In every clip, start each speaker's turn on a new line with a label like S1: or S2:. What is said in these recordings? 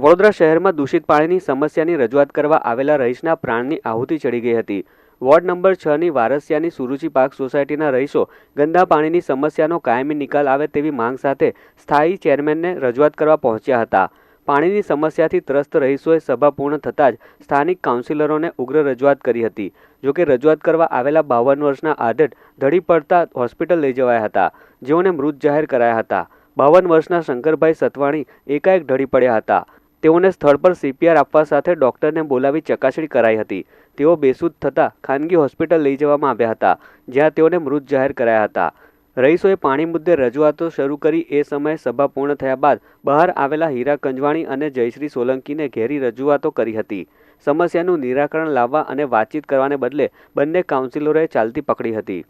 S1: વડોદરા શહેરમાં દૂષિત પાણીની સમસ્યાની રજૂઆત કરવા આવેલા રહીશના પ્રાણની આહુતિ ચડી ગઈ હતી. વોર્ડ નંબર છ ની વારસિયાની સુરુચિ પાર્ક સોસાયટીના રહીશો ગંદા પાણીની સમસ્યાનો કાયમી નિકાલ આવે તેવી માંગ સાથે સ્થાયી ચેરમેનને રજૂઆત કરવા પહોંચ્યા હતા. પાણીની સમસ્યાથી ત્રસ્ત રહીશોએ સભા પૂર્ણ થતાં જ સ્થાનિક કાઉન્સિલરોને ઉગ્ર રજૂઆત કરી હતી. જોકે રજૂઆત કરવા આવેલા બાવન વર્ષના આદત ધડી પડતા હોસ્પિટલ લઈ જવાયા હતા. જેઓને મૃત જાહેર કરાયા હતા. બાવન વર્ષના શંકરભાઈ સતવાણી એકાએક ઢળી પડ્યા હતા. તેઓને સ્થળ પર સીપીઆર આપવા સાથે ડોક્ટરને બોલાવી ચકાસણી કરાઈ હતી. તેઓ બેસુદ થતાં ખાનગી હોસ્પિટલ લઈ જવામાં આવ્યા હતા, જ્યાં તેઓને મૃત જાહેર કરાયા હતા. રહીશોએ પાણી મુદ્દે રજૂઆતો શરૂ કરી એ સમયે સભા પૂર્ણ થયા બાદ બહાર આવેલા હીરા કંજવાણી અને જયશ્રી સોલંકીને ઘેરી રજૂઆતો કરી હતી. સમસ્યાનું નિરાકરણ લાવવા અને વાતચીત કરવાને બદલે બંને કાઉન્સિલરોએ ચાલતી પકડી હતી.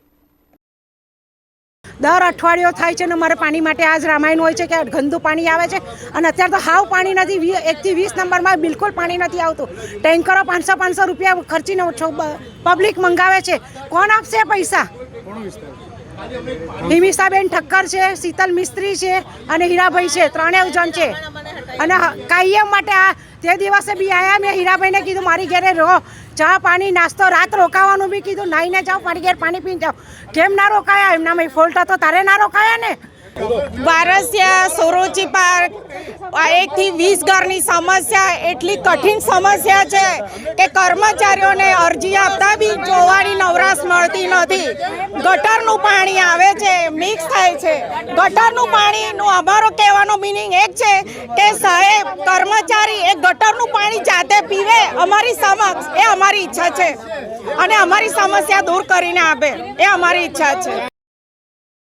S2: દર અઠવાડિયો થાય છે ને મારે પાણી માટે આજ રામાયણ હોય છે કે ગંદુ પાણી આવે છે. અને અત્યારે તો હાવ પાણી નથી એકથી વીસ નંબરમાં બિલકુલ પાણી નથી આવતું. ટેન્કરો પાંચસો પાંચસો રૂપિયા ખર્ચીને પબ્લિક મંગાવે છે. કોણ આપશે પૈસા? હિમિષાબેન ઠક્કર છે, શીતલ મિસ્ત્રી છે અને હીરાભાઈ છે ત્રણેય જણ છે. અને કાયમ માટે આ, તે દિવસે બી આયા મેં હીરાભાઈને કીધું, મારી ઘરે રહો. ચા પાણી, નાસ્તો, રાત રોકાવાનું બી કીધું. નાઈને જાઓ મારી ઘેર પાણી પીને જાઓ. કેમ ના રોકાયા? એમનામાં ફોલ્ટ હતો. તારે ના રોકાયા ને?
S3: વારસિયા સોરોચી પાર્ક એકથી વીસ ઘરની સમસ્યા, એટલી કઠિન સમસ્યા છે કે કર્મચારીઓને અરજી આપતા બી જોવાની નવરાશ મળતી નથી. ગટરનું પાણી આવે છે. મિક્સ થાય છે. ગટરનું પાણીનું અમારો કહેવાનો મિનિંગ એક છે કે સાહેબ, કર્મચારી એ ગટરનું પાણી જાતે પીવે, અમારી સમક્ષ, એ અમારી ઈચ્છા છે. અને અમારી સમસ્યા દૂર કરીને આપે, એ અમારી ઈચ્છા છે.